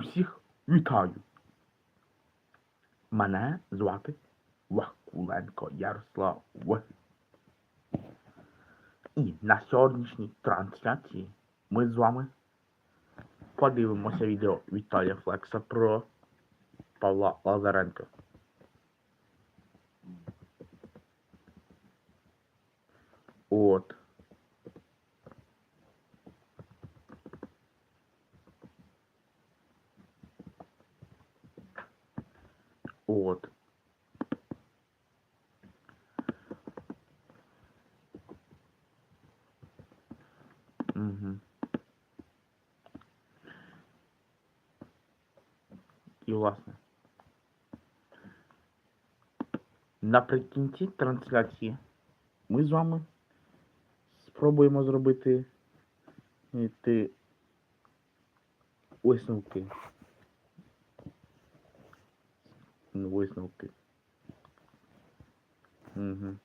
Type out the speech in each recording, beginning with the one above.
Усіх вітаю. Мене звати Вакуленко Ярослав. І на сьогоднішній трансляції ми з вами подивимося відео Віталія Флекса про Павла Лазаренко. І власне. Наприкінці трансляції ми з вами спробуємо зробити ті висновки. Висновки. Угу.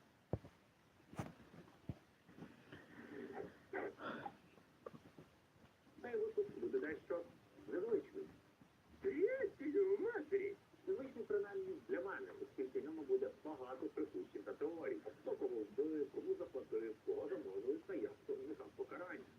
いう小深さという講座ものいっぱいやっております。他から入って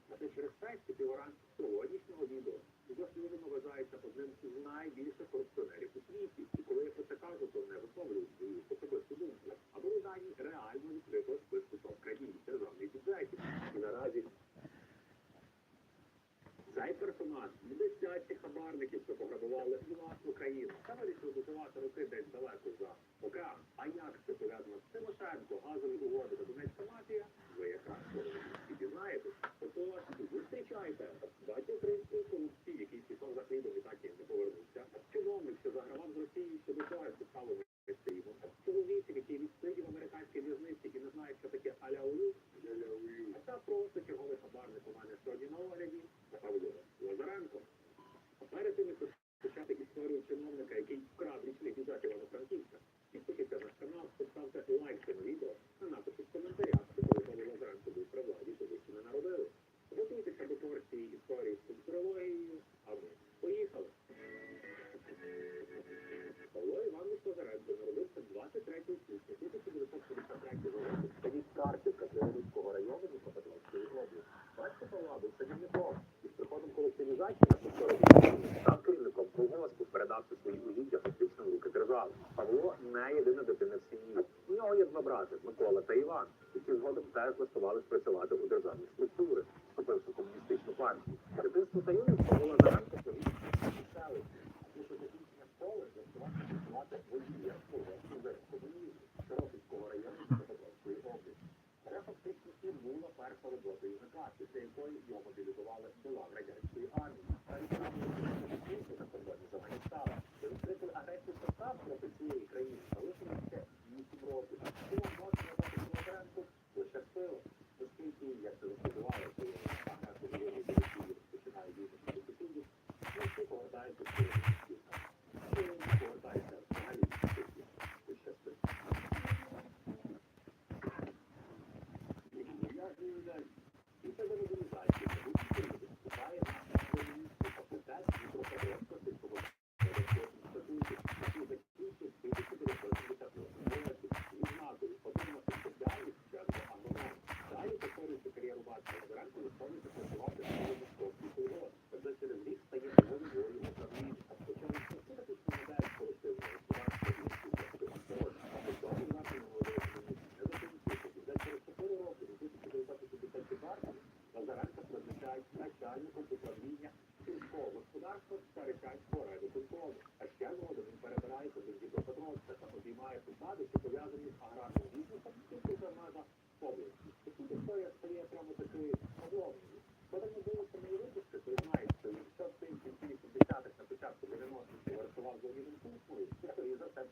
tomadas para esse lado há.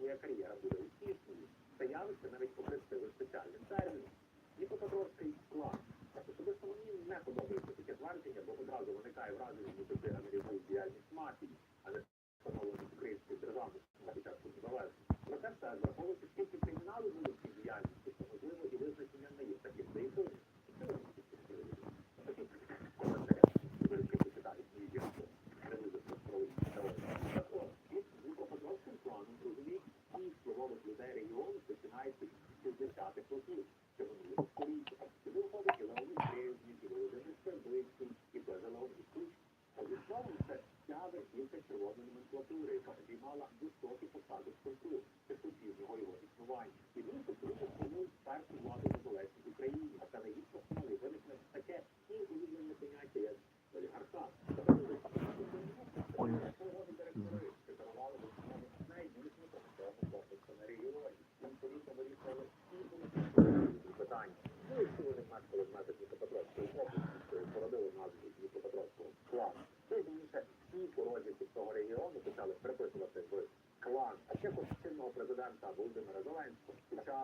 ya karya creature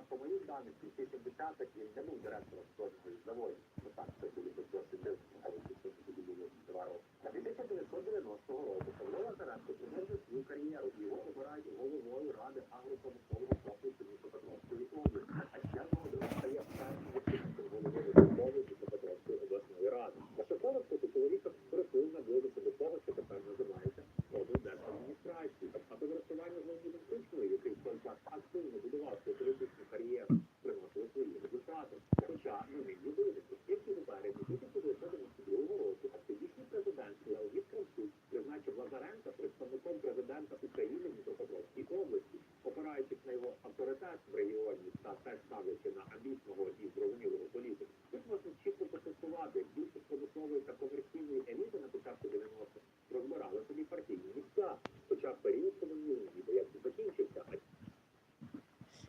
По моїм даних, після 70-х я не був директором з заводів.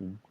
Sim.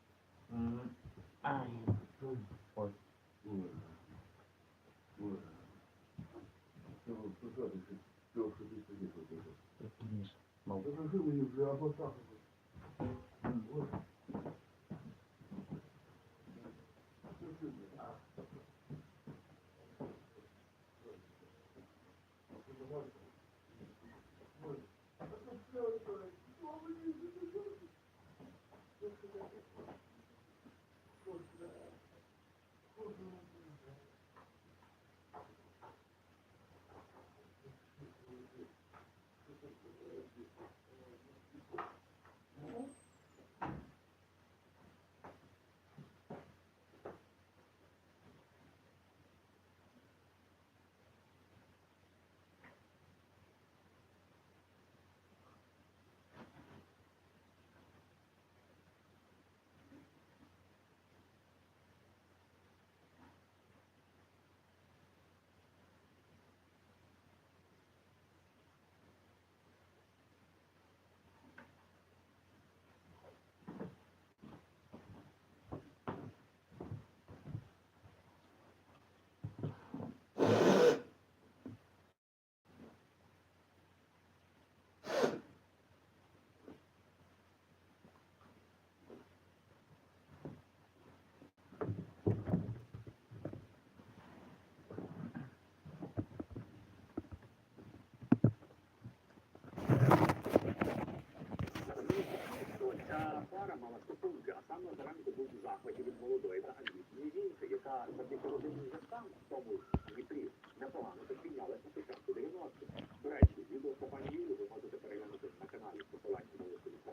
пара мала стосунки, а сам Лазаренко був у захваті від молодої та амбітної жінки, яка завдяки родинним зв'язкам в тому Дніпрі непогано підпінялась на початку 90-х. До речі, відео про пані Юлю ви можете переглянути на каналі з посиланням на виставку.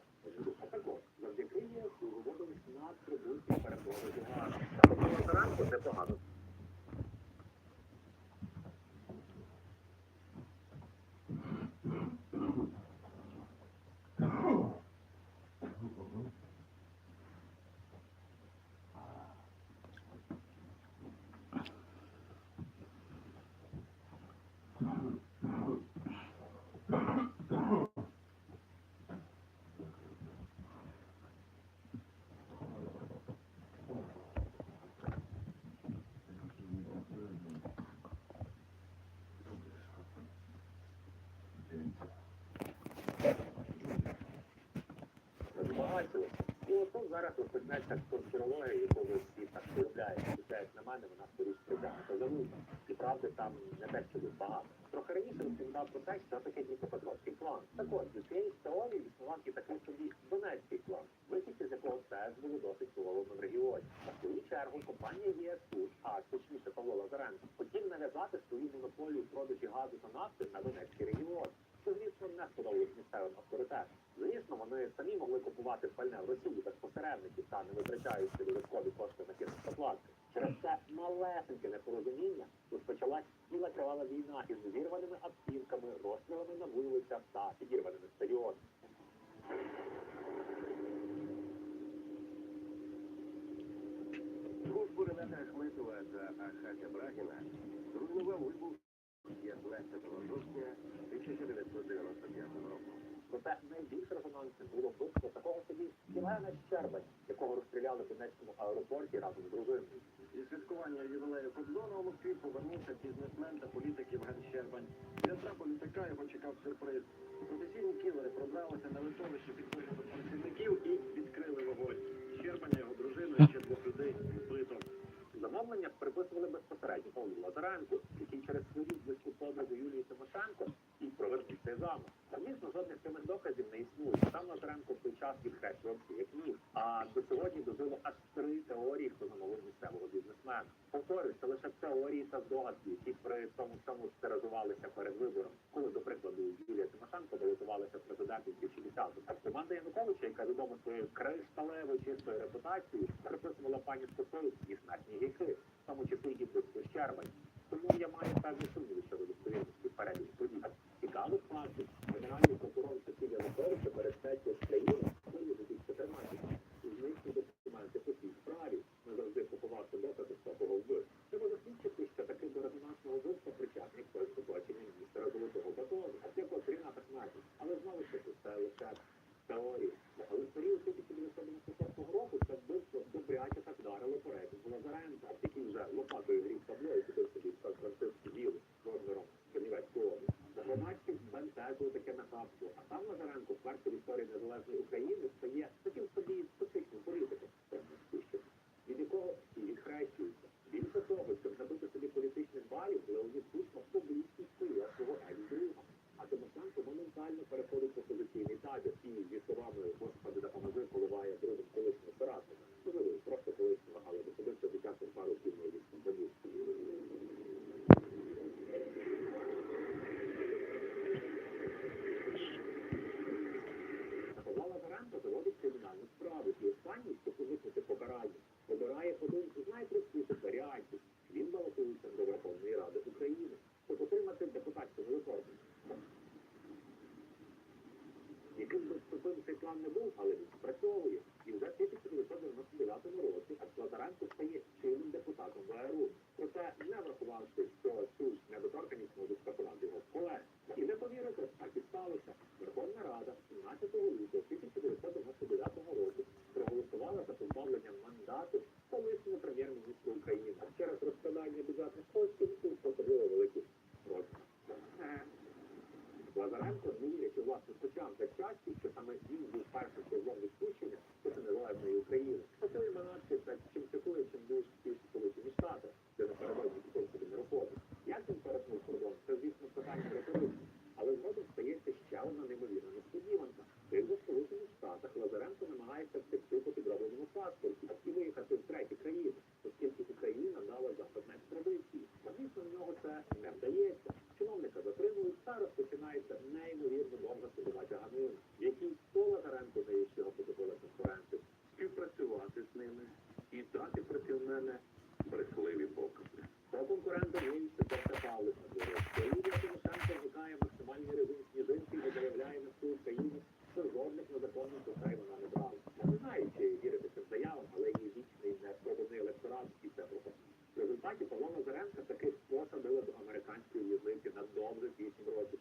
А також завдяки ЄСу виводились надприбутки перепродажу газу. Тобто Лазаренко непогано бачилися. І от тут зараз розпочнеться конспірологія, яку ви всі так полюбляєте. Хоча, на мене, вона скоріш притягнута за вуха. І правди там не те, що тут багато. Трохи раніше розповідав про те, що таке Дніпропетровський план. Так от, до цієї теорії існував і такий собі Донецький план, вихідці з якого теж було досить впливовим в регіоні. А в свою чергу компанія ЄС Тур, а точніше Павло Лазаренко, хотів нав'язати свою монополію продажі газу та нафти на Донецький регіон. Що, звісно, не сподобалось місцевим авторитетам. Звісно, вони самі могли купувати пальне в Росії без посередників та не витрачаючи додаткові кошти на кінопрокладки. Через це малесеньке непорозуміння розпочалась ціла кривава війна із зірваними автівками, розстрілами на вулицях та підірваними стадіонами. Службу Рената Ахметова та Ахака Брагіна зруйнував вибух 15 жовтня 1995 року. Проте найбільш резонансним було вбивство такого собі Євгена Щербань, якого розстріляли в Донецькому аеропорті разом з дружиною. Зі святкування ювілею Кобзона у Москві повернувся бізнесмен та політик Євген Щербань. Для політика його чекав сюрприз. Професійні кілери пробралися на литовище під виглядом працівників і відкрили вогонь. Щербаня, його дружину і ще двох людей. Замовлення приписували безпосередньо Павлу Лазаренку, який через свою близьку подругу Юлії Тимошенко і провернув цей замок. Звісно, жодних прямих доказів не існує. Сам Лазаренко в той час відхрещувався як міг. А до сьогодні дожило аж три теорії, хто замовив місцевого бізнесмена. Повторюю, це лише теорії та здогадки, які при тому всьому стерилізувалися перед вибором. Коли, до прикладу, Юлія Тимошенко балотувалася президентом в 2010-му. А команда Януковича, яка відома своєю кришталевою чистою репутацією, 1995 року це вбивство добряче так вдарило по рейтингу Назаренка, який вже лопатою грів табло і купив собі Біл розміром Чернівецької області. За громадським бентежу таке нахабство. А там Назаренко вперше в історії незалежної України В результаті Павла Лазаренка таки посадили до американської в'язниці на довгих 8 років.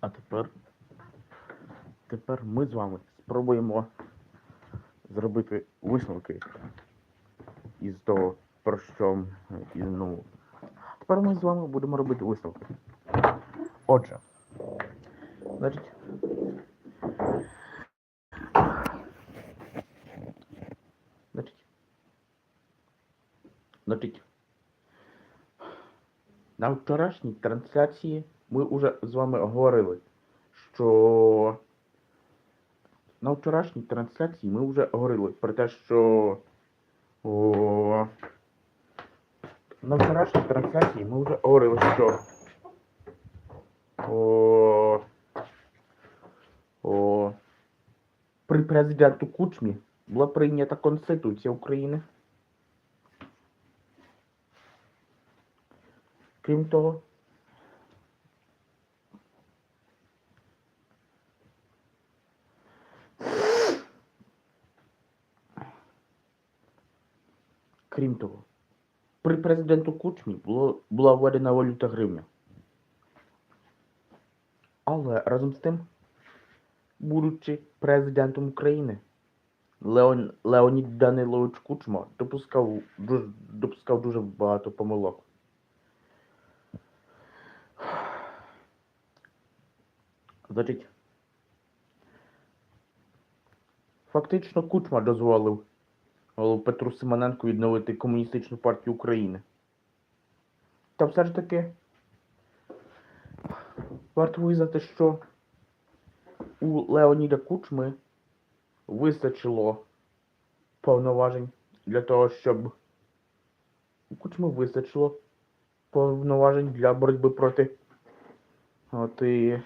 А тепер. Тепер ми з вами спробуємо зробити висновки із того, про що і, ну. Тепер ми з вами будемо робити висновки. Отже. Значить. Значить. На вчорашній трансляції ми вже з вами говорили, що на вчорашній трансляції ми вже говорили про те, що о, на вчорашній трансляції ми вже говорили, що о, о, при президенту Кучмі була прийнята Конституція України. Крім того, крім того, при президенту Кучмі було, була введена валюта гривня. Але разом з тим, будучи президентом України, Леон, Леонід Данилович Кучма допускав допускав дуже багато помилок. Значить, фактично Кучма дозволив Петру Симоненку відновити Комуністичну партію України. Та все ж таки варто визнати, що у Леоніда Кучми вистачило повноважень для того, щоб у Кучми вистачило повноважень для боротьби проти от і,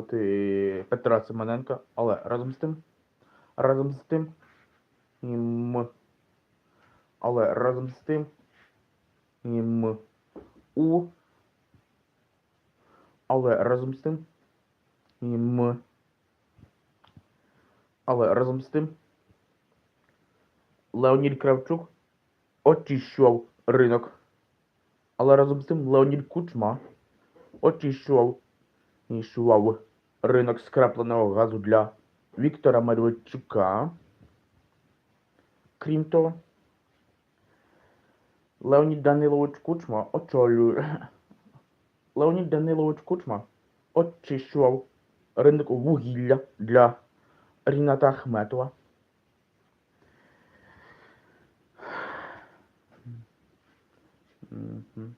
і Петра Симоненка, але разом з тим, разом з тим, їм, але разом з тим, їм у, але разом з тим, їм, але разом з тим, Леонід Кравчук очищував ринок. Але разом з тим Леонід Кучма очищував очищував ринок скрапленого газу для Віктора Медведчука. Крім того, Леонід Данилович Кучма очолює. Леонід Данилович Кучма очищував ринок вугілля для Ріната Ахметова. Мгм.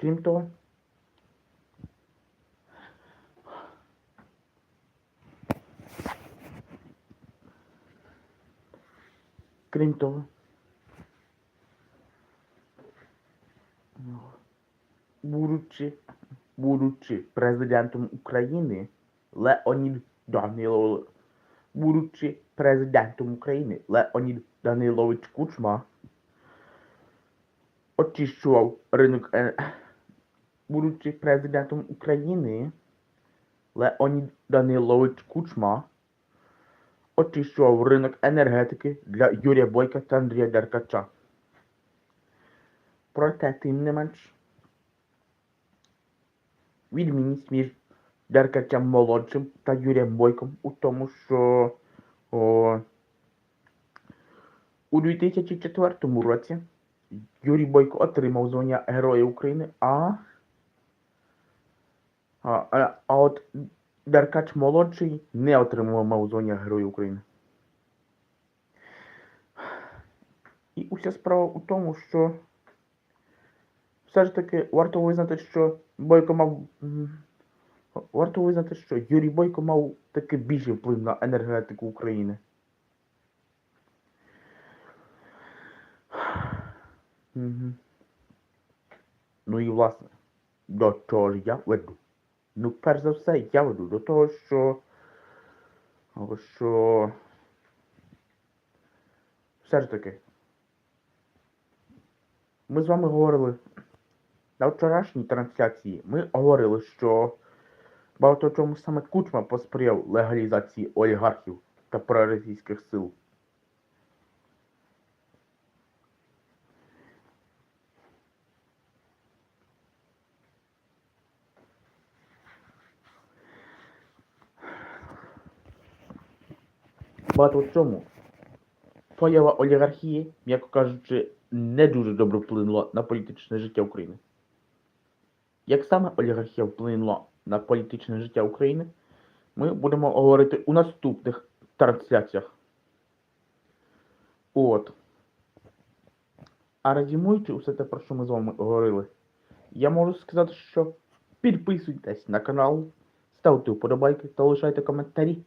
Крім того, крім того, будучи, будучи президентом України, Леонід Данилов, будучи президентом України, Леонід Данилович Кучма очищував ринок, е, будучи президентом України, Леонід Данилович Кучма очищував ринок енергетики для Юрія Бойка та Андрія Деркача. Проте, тим не менш, відмінність між Деркачем молодшим та Юрієм Бойком у тому, що о, у 2004 році Юрій Бойко отримав звання Героя України, а, а, от Деркач молодший не отримував звання Героя України. І уся справа у тому, що все ж таки варто визнати, що Бойко мав. Варто визнати, що Юрій Бойко мав таки більший вплив на енергетику України. Ну і власне, до чого ж я веду? Ну, перш за все, я веду до того, що. що. Все ж таки. Ми з вами говорили на вчорашній трансляції. Ми говорили, що багато чому саме Кучма посприяв легалізації олігархів та проросійських сил. Багато в чому поява олігархії, м'яко кажучи, не дуже добре вплинула на політичне життя України. Як саме олігархія вплинула на політичне життя України, ми будемо говорити у наступних трансляціях. От. А резюмуючи усе те, про що ми з вами говорили, я можу сказати, що підписуйтесь на канал, ставте вподобайки та лишайте коментарі.